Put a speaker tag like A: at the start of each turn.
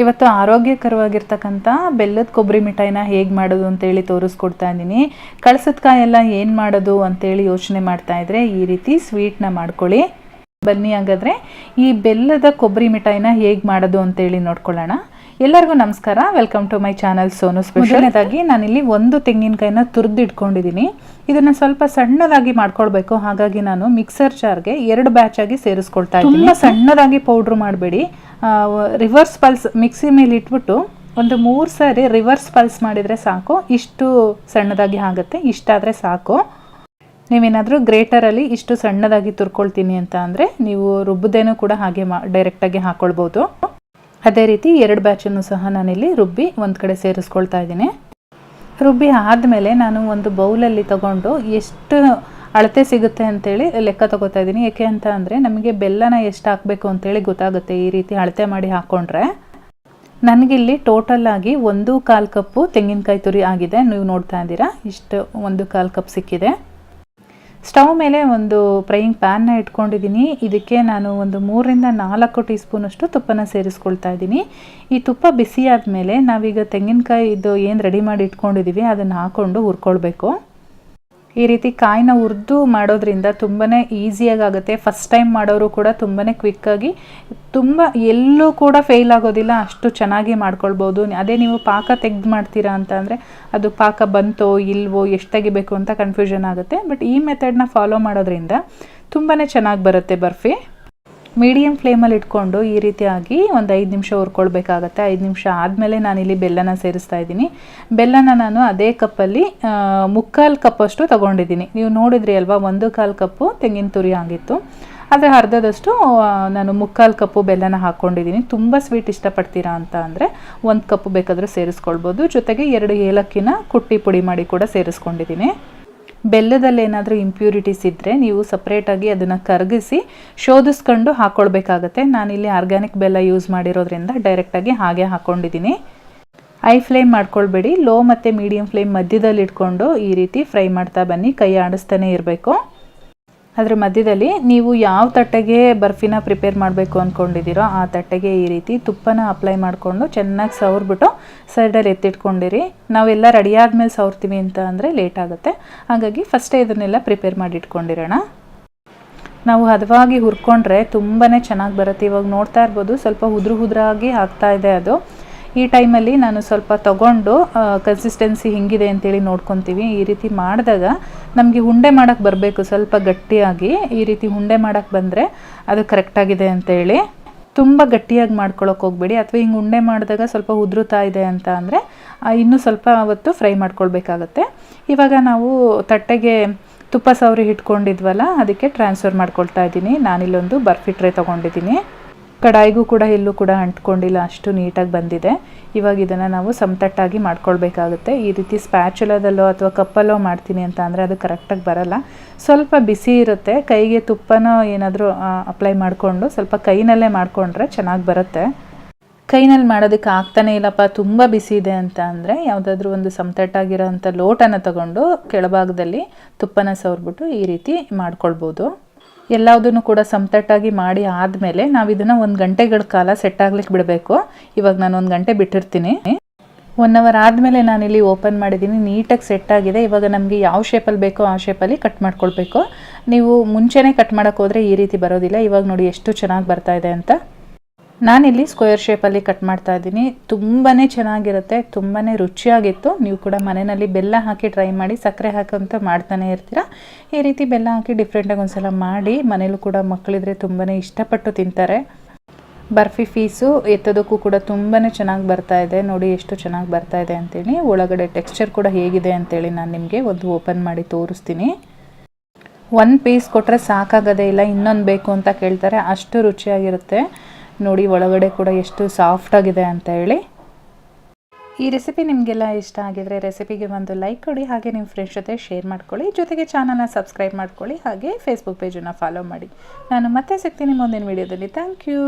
A: ಇವತ್ತು ಆರೋಗ್ಯಕರವಾಗಿರ್ತಕ್ಕಂಥ ಬೆಲ್ಲದ ಕೊಬ್ಬರಿ ಮಿಠಾಯಿನ ಹೇಗೆ ಮಾಡೋದು ಅಂತೇಳಿ ತೋರಿಸ್ಕೊಡ್ತಾ ಇದ್ದೀನಿ. ಕಳಸದ ಕಾಯೆಲ್ಲ ಏನು ಮಾಡೋದು ಅಂತೇಳಿ ಯೋಚನೆ ಮಾಡ್ತಾ ಇದ್ರೆ ಈ ರೀತಿ ಸ್ವೀಟ್ನ ಮಾಡ್ಕೊಳ್ಳಿ. ಬನ್ನಿ ಹಾಗಾದರೆ. ಈ ಬೆಲ್ಲದ ಕೊಬ್ಬರಿ ಮಿಠಾಯಿನ ಹೇಗೆ ಮಾಡೋದು ಅಂತೇಳಿ ನೋಡ್ಕೊಳ್ಳೋಣ. ಎಲ್ಲರಿಗೂ ನಮಸ್ಕಾರ. Welcome to my channel Sonu ಸ್ಪೆಷಲ್ದಾಗಿ ನಾನಿಲ್ಲಿ ಒಂದು ತೆಂಗಿನಕಾಯಿನ ತುರಿದು ಇಟ್ಕೊಂಡಿದ್ದೀನಿ ಇದನ್ನು ಸ್ವಲ್ಪ ಸಣ್ಣದಾಗಿ ಮಾಡ್ಕೊಳ್ಬೇಕು. ಹಾಗಾಗಿ ನಾನು ಮಿಕ್ಸರ್ ಜಾರ್ಗೆ ಎರಡು ಬ್ಯಾಚ್ ಆಗಿ ಸೇರಿಸ್ಕೊಳ್ತಾ ಇದ್ದೀನಿ. ತುಂಬ ಸಣ್ಣದಾಗಿ ಪೌಡ್ರ್ ಮಾಡಬೇಡಿ. ರಿವರ್ಸ್ ಪಲ್ಸ್ ಮಿಕ್ಸಿ ಮೇಲೆ ಇಟ್ಬಿಟ್ಟು ಒಂದು ಮೂರು ಸಾರಿ ರಿವರ್ಸ್ ಪಲ್ಸ್ ಮಾಡಿದರೆ ಸಾಕು. ಇಷ್ಟು ಸಣ್ಣದಾಗಿ ಆಗುತ್ತೆ. ಇಷ್ಟಾದರೆ ಸಾಕು. ನೀವೇನಾದರೂ ಗ್ರೇಟರಲ್ಲಿ ಇಷ್ಟು ಸಣ್ಣದಾಗಿ ತುರ್ಕೊಳ್ತೀನಿ ಅಂತ ಅಂದರೆ ನೀವು ರುಬ್ಬದೇನೂ ಕೂಡ ಹಾಗೆ ಮಾ ಡೈರೆಕ್ಟಾಗಿ ಹಾಕ್ಕೊಳ್ಬೋದು ಅದೇ ರೀತಿ ಎರಡು ಬ್ಯಾಚನ್ನು ಸಹ ನಾನಿಲ್ಲಿ ರುಬ್ಬಿ ಒಂದು ಕಡೆ ಸೇರಿಸ್ಕೊಳ್ತಾ ಇದ್ದೀನಿ. ರುಬ್ಬಿ ಆದಮೇಲೆ ನಾನು ಒಂದು ಬೌಲಲ್ಲಿ ತಗೊಂಡು ಎಷ್ಟು ಅಳತೆ ಸಿಗುತ್ತೆ ಅಂತೇಳಿ ಲೆಕ್ಕ ತಗೋತಾ ಇದ್ದೀನಿ. ಏಕೆ ಅಂತ ಅಂದರೆ ನಮಗೆ ಬೆಲ್ಲನ ಎಷ್ಟು ಹಾಕಬೇಕು ಅಂತೇಳಿ ಗೊತ್ತಾಗುತ್ತೆ ಈ ರೀತಿ ಅಳತೆ ಮಾಡಿ ಹಾಕ್ಕೊಂಡ್ರೆ ನನಗಿಲ್ಲಿ ಟೋಟಲ್ ಆಗಿ ಒಂದು ಕಾಲು ಕಪ್ಪು ತೆಂಗಿನಕಾಯಿ ತುರಿ ಆಗಿದೆ. ನೀವು ನೋಡ್ತಾ ಇದ್ದೀರಾ, ಇಷ್ಟು ಒಂದು ಕಾಲು ಕಪ್ ಸಿಕ್ಕಿದೆ. ಸ್ಟವ್ ಮೇಲೆ ಒಂದು ಫ್ರೈಯಿಂಗ್ ಪ್ಯಾನ್ನ ಇಟ್ಕೊಂಡಿದ್ದೀನಿ. ಇದಕ್ಕೆ ನಾನು ಒಂದು ಮೂರರಿಂದ ನಾಲ್ಕು ಟೀ ಸ್ಪೂನಷ್ಟು ತುಪ್ಪನ ಸೇರಿಸ್ಕೊಳ್ತಾ ಇದ್ದೀನಿ. ಈ ತುಪ್ಪ ಬಿಸಿ ಆದಮೇಲೆ ನಾವೀಗ ತೆಂಗಿನಕಾಯಿ ಇದು ಏನು ರೆಡಿ ಮಾಡಿ ಇಟ್ಕೊಂಡಿದ್ದೀವಿ ಅದನ್ನು ಹಾಕ್ಕೊಂಡು ಹುರ್ಕೊಳ್ಬೇಕು. ಈ ರೀತಿ ಕಾಯಿನ ಹುರಿದು ಮಾಡೋದ್ರಿಂದ ತುಂಬಾ ಈಸಿಯಾಗಿ ಆಗುತ್ತೆ ಫಸ್ಟ್ ಟೈಮ್ ಮಾಡೋರು ಕೂಡ ತುಂಬಾ ಕ್ವಿಕ್ಕಾಗಿ ತುಂಬ ಎಲ್ಲೂ ಕೂಡ ಫೇಲ್ ಆಗೋದಿಲ್ಲ, ಅಷ್ಟು ಚೆನ್ನಾಗಿ ಮಾಡ್ಕೊಳ್ಬೋದು. ಅದೇ ನೀವು ಪಾಕ ತೆಗ್ದು ಮಾಡ್ತೀರಾ ಅಂತ ಅಂದರೆ ಅದು ಪಾಕ ಬಂತೋ ಇಲ್ವೋ ಎಷ್ಟು ತೆಗಿಬೇಕು ಅಂತ ಕನ್ಫ್ಯೂಷನ್ ಆಗುತ್ತೆ. ಬಟ್ ಈ ಮೆಥಡ್ನ ಫಾಲೋ ಮಾಡೋದ್ರಿಂದ ತುಂಬಾ ಚೆನ್ನಾಗಿ ಬರುತ್ತೆ ಬರ್ಫಿ. ಮೀಡಿಯಮ್ ಫ್ಲೇಮಲ್ಲಿ ಇಟ್ಕೊಂಡು ಈ ರೀತಿಯಾಗಿ ಒಂದು ಐದು ನಿಮಿಷ ಹುರ್ಕೊಳ್ಬೇಕಾಗತ್ತೆ. ಐದು ನಿಮಿಷ ಆದಮೇಲೆ ನಾನಿಲ್ಲಿ ಬೆಲ್ಲನ ಸೇರಿಸ್ತಾ ಇದ್ದೀನಿ. ಬೆಲ್ಲನ ನಾನು ಅದೇ ಕಪ್ಪಲ್ಲಿ ಮುಕ್ಕಾಲು ಕಪ್ಪಷ್ಟು ತೊಗೊಂಡಿದ್ದೀನಿ. ನೀವು ನೋಡಿದ್ರಿ ಅಲ್ವಾ, ಒಂದು ಕಾಲು ಕಪ್ಪು ತೆಂಗಿನ ತುರಿ ಆಗಿತ್ತು. ಆದರೆ ಅರ್ಧದಷ್ಟು ನಾನು ಮುಕ್ಕಾಲು ಕಪ್ಪು ಬೆಲ್ಲನ ಹಾಕ್ಕೊಂಡಿದ್ದೀನಿ ತುಂಬ ಸ್ವೀಟ್ ಇಷ್ಟಪಡ್ತೀರಾ ಅಂತ ಅಂದರೆ ಒಂದು ಕಪ್ಪು ಬೇಕಾದರೂ ಸೇರಿಸ್ಕೊಳ್ಬೋದು. ಜೊತೆಗೆ ಎರಡು ಏಲಕ್ಕಿನ ಕುಟ್ಟಿ ಪುಡಿ ಮಾಡಿ ಕೂಡ ಸೇರಿಸ್ಕೊಂಡಿದ್ದೀನಿ. ಬೆಲ್ಲದಲ್ಲಿ ಏನಾದರೂ ಇಂಪ್ಯೂರಿಟೀಸ್ ಇದ್ದರೆ ನೀವು ಸಪ್ರೇಟಾಗಿ ಅದನ್ನು ಕರಗಿಸಿ ಶೋಧಿಸ್ಕೊಂಡು ಹಾಕ್ಕೊಳ್ಬೇಕಾಗತ್ತೆ ನಾನಿಲ್ಲಿ ಆರ್ಗ್ಯಾನಿಕ್ ಬೆಲ್ಲ ಯೂಸ್ ಮಾಡಿರೋದ್ರಿಂದ ಡೈರೆಕ್ಟಾಗಿ ಹಾಗೆ ಹಾಕ್ಕೊಂಡಿದ್ದೀನಿ ಐ ಫ್ಲೇಮ್ ಮಾಡ್ಕೊಳ್ಬೇಡಿ. ಲೋ ಮತ್ತು ಮೀಡಿಯಮ್ ಫ್ಲೇಮ್ ಮಧ್ಯದಲ್ಲಿ ಇಟ್ಕೊಂಡು ಈ ರೀತಿ ಫ್ರೈ ಮಾಡ್ತಾ ಬನ್ನಿ. ಕೈ ಆಡಿಸ್ತಾನೆ ಇರಬೇಕು. ಅದರ ಮಧ್ಯದಲ್ಲಿ ನೀವು ಯಾವ ತಟ್ಟೆಗೆ ಬರ್ಫಿನ ಪ್ರಿಪೇರ್ ಮಾಡಬೇಕು ಅಂದ್ಕೊಂಡಿದ್ದೀರೋ ಆ ತಟ್ಟೆಗೆ ಈ ರೀತಿ ತುಪ್ಪನ ಅಪ್ಲೈ ಮಾಡಿಕೊಂಡು ಚೆನ್ನಾಗಿ ಸವರ್ಬಿಟ್ಟು ಸೈಡಲ್ಲಿ ಎತ್ತಿಟ್ಕೊಂಡಿರಿ. ನಾವೆಲ್ಲ ರೆಡಿ ಆದಮೇಲೆ ಸವರ್ತೀವಿ ಅಂತ ಅಂದರೆ ಲೇಟ್ ಆಗುತ್ತೆ. ಹಾಗಾಗಿ ಫಸ್ಟೇ ಇದನ್ನೆಲ್ಲ ಪ್ರಿಪೇರ್ ಮಾಡಿ ಇಟ್ಕೊಂಡಿರೋಣ ನಾವು ಹದವಾಗಿ ಹುರ್ಕೊಂಡ್ರೆ ತುಂಬಾ ಚೆನ್ನಾಗಿ ಬರುತ್ತೆ. ಇವಾಗ ನೋಡ್ತಾ ಇರ್ಬೋದು, ಸ್ವಲ್ಪ ಉದುರು ಉದುರಾಗಿ ಆಗ್ತಾ ಇದೆ ಅದು. ಈ ಟೈಮಲ್ಲಿ ನಾನು ಸ್ವಲ್ಪ ತಗೊಂಡು ಕನ್ಸಿಸ್ಟೆನ್ಸಿ ಹಿಂಗಿದೆ ಅಂತೇಳಿ ನೋಡ್ಕೊತೀವಿ. ಈ ರೀತಿ ಮಾಡಿದಾಗ ನಮಗೆ ಉಂಡೆ ಮಾಡೋಕ್ಕೆ ಬರಬೇಕು ಸ್ವಲ್ಪ ಗಟ್ಟಿಯಾಗಿ. ಈ ರೀತಿ ಉಂಡೆ ಮಾಡೋಕ್ಕೆ ಬಂದರೆ ಅದು ಕರೆಕ್ಟಾಗಿದೆ ಅಂತೇಳಿ. ತುಂಬ ಗಟ್ಟಿಯಾಗಿ ಮಾಡ್ಕೊಳಕ್ಕೆ ಹೋಗ್ಬೇಡಿ. ಅಥವಾ ಹಿಂಗೆ ಉಂಡೆ ಮಾಡಿದಾಗ ಸ್ವಲ್ಪ ಉದುರುತ್ತಾ ಇದೆ ಅಂತ ಅಂದರೆ ಇನ್ನೂ ಸ್ವಲ್ಪ ಅವತ್ತು ಫ್ರೈ ಮಾಡ್ಕೊಳ್ಬೇಕಾಗತ್ತೆ. ಇವಾಗ ನಾವು ತಟ್ಟೆಗೆ ತುಪ್ಪ ಸವರಿ ಇಟ್ಕೊಂಡಿದ್ವಲ್ಲ ಅದಕ್ಕೆ ಟ್ರಾನ್ಸ್ಫರ್ ಮಾಡ್ಕೊಳ್ತಾ ಇದ್ದೀನಿ. ನಾನಿಲ್ಲೊಂದು ಬರ್ಫಿ ಟ್ರೇ ತೊಗೊಂಡಿದ್ದೀನಿ. ಕಡಾಯಿಗೂ ಕೂಡ ಎಲ್ಲೂ ಕೂಡ ಅಂಟ್ಕೊಂಡಿಲ್ಲ, ಅಷ್ಟು ನೀಟಾಗಿ ಬಂದಿದೆ. ಇವಾಗ ಇದನ್ನು ನಾವು ಸಮತಟ್ಟಾಗಿ ಮಾಡ್ಕೊಳ್ಬೇಕಾಗುತ್ತೆ. ಈ ರೀತಿ ಸ್ಪ್ಯಾಚುಲದಲ್ಲೋ ಅಥವಾ ಕಪ್ಪಲ್ಲೋ ಮಾಡ್ತೀನಿ ಅಂತ ಅಂದರೆ ಅದು ಕರೆಕ್ಟಾಗಿ ಬರಲ್ಲ. ಸ್ವಲ್ಪ ಬಿಸಿ ಇರುತ್ತೆ. ಕೈಗೆ ತುಪ್ಪನೋ ಏನಾದರೂ ಅಪ್ಲೈ ಮಾಡಿಕೊಂಡು ಸ್ವಲ್ಪ ಕೈನಲ್ಲೇ ಮಾಡಿಕೊಂಡ್ರೆ ಚೆನ್ನಾಗಿ ಬರುತ್ತೆ. ಕೈನಲ್ಲಿ ಮಾಡೋದಕ್ಕೆ ಆಗ್ತಾನೇ ಇಲ್ಲಪ್ಪ, ತುಂಬ ಬಿಸಿ ಇದೆ ಅಂತ ಅಂದರೆ ಯಾವುದಾದ್ರೂ ಒಂದು ಸಮತಟ್ಟಾಗಿರೋ ಅಂಥ ಲೋಟನ ತಗೊಂಡು ಕೆಳಭಾಗದಲ್ಲಿ ತುಪ್ಪನ ಸವರ್ಬಿಟ್ಟು ಈ ರೀತಿ ಮಾಡ್ಕೊಳ್ಬೋದು. ಎಲ್ಲದನ್ನು ಕೂಡ ಸಮತಟ್ಟಾಗಿ ಮಾಡಿ ಆದಮೇಲೆ ನಾವು ಇದನ್ನು ಒಂದು ಗಂಟೆಗಳ ಕಾಲ ಸೆಟ್ ಆಗ್ಲಿಕ್ಕೆ ಬಿಡಬೇಕು. ಇವಾಗ ನಾನು ಒಂದು ಗಂಟೆ ಬಿಟ್ಟಿರ್ತೀನಿ. ಒನ್ ಅವರ್ ಆದಮೇಲೆ ನಾನಿಲ್ಲಿ ಓಪನ್ ಮಾಡಿದ್ದೀನಿ ನೀಟಾಗಿ ಸೆಟ್ ಆಗಿದೆ. ಇವಾಗ ನಮಗೆ ಯಾವ ಶೇಪಲ್ಲಿ ಬೇಕೋ ಆ ಶೇಪಲ್ಲಿ ಕಟ್ ಮಾಡ್ಕೊಳ್ಬೇಕು. ನೀವು ಮುಂಚೆನೇ ಕಟ್ ಮಾಡೋಕ್ಕೆ ಹೋದರೆ ಈ ರೀತಿ ಬರೋದಿಲ್ಲ. ಇವಾಗ ನೋಡಿ ಎಷ್ಟು ಚೆನ್ನಾಗಿ ಬರ್ತಾ ಇದೆ ಅಂತ. ನಾನಿಲ್ಲಿ ಸ್ಕ್ವೇರ್ ಶೇಪಲ್ಲಿ ಕಟ್ ಮಾಡ್ತಾ ಇದ್ದೀನಿ. ತುಂಬಾ ಚೆನ್ನಾಗಿರುತ್ತೆ ತುಂಬಾ ರುಚಿಯಾಗಿತ್ತು. ನೀವು ಕೂಡ ಮನೆಯಲ್ಲಿ ಬೆಲ್ಲ ಹಾಕಿ ಟ್ರೈ ಮಾಡಿ, ಸಕ್ಕರೆ ಹಾಕಂತ ಮಾಡ್ತಾನೆ ಇರ್ತೀರ? ಈ ರೀತಿ ಬೆಲ್ಲ ಹಾಕಿ ಡಿಫ್ರೆಂಟಾಗಿ ಒಂದ್ಸಲ ಮಾಡಿ, ಮನೇಲೂ ಕೂಡ ಮಕ್ಕಳಿದ್ರೆ ತುಂಬಾ ಇಷ್ಟಪಟ್ಟು ತಿಂತಾರೆ. ಬರ್ಫಿ ಫೀಸು ಎತ್ತೋದಕ್ಕೂ ಕೂಡ ತುಂಬಾ ಚೆನ್ನಾಗಿ ಬರ್ತಾ ಇದೆ. ನೋಡಿ ಎಷ್ಟು ಚೆನ್ನಾಗಿ ಬರ್ತಾ ಇದೆ ಅಂತೇಳಿ. ಒಳಗಡೆ ಟೆಕ್ಸ್ಚರ್ ಕೂಡ ಹೇಗಿದೆ ಅಂತೇಳಿ ನಾನು ನಿಮಗೆ ಒಂದು ಓಪನ್ ಮಾಡಿ ತೋರಿಸ್ತೀನಿ. ಒಂದು ಪೀಸ್ ಕೊಟ್ಟರೆ ಸಾಕಾಗೋದೇ ಇಲ್ಲ, ಇನ್ನೊಂದು ಬೇಕು ಅಂತ ಕೇಳ್ತಾರೆ. ಅಷ್ಟು ರುಚಿಯಾಗಿರುತ್ತೆ. ನೋಡಿ ಒಳಗಡೆ ಕೂಡ ಎಷ್ಟು ಸಾಫ್ಟ್ ಆಗಿದೆ ಅಂತ ಹೇಳಿ. ಈ ರೆಸಿಪಿ ನಿಮಗೆಲ್ಲ ಇಷ್ಟ ಆಗಿದ್ರೆ ರೆಸಿಪಿಗೆ ಒಂದು ಲೈಕ್ ಕೊಡಿ, ಹಾಗೆ ನಿಮ್ಮ ಫ್ರೆಂಡ್ಸ್ ಜೊತೆ ಶೇರ್ ಮಾಡ್ಕೊಳ್ಳಿ. ಜೊತೆಗೆ ಚಾನಲ್ನ ಸಬ್ಸ್ಕ್ರೈಬ್ ಮಾಡ್ಕೊಳ್ಳಿ, ಹಾಗೆ ಫೇಸ್ಬುಕ್ ಪೇಜನ್ನು ಫಾಲೋ ಮಾಡಿ. ನಾನು ಮತ್ತೆ ಸಿಗ್ತೀನಿ ಮುಂದಿನ ವೀಡಿಯೋದಲ್ಲಿ ಥ್ಯಾಂಕ್ ಯು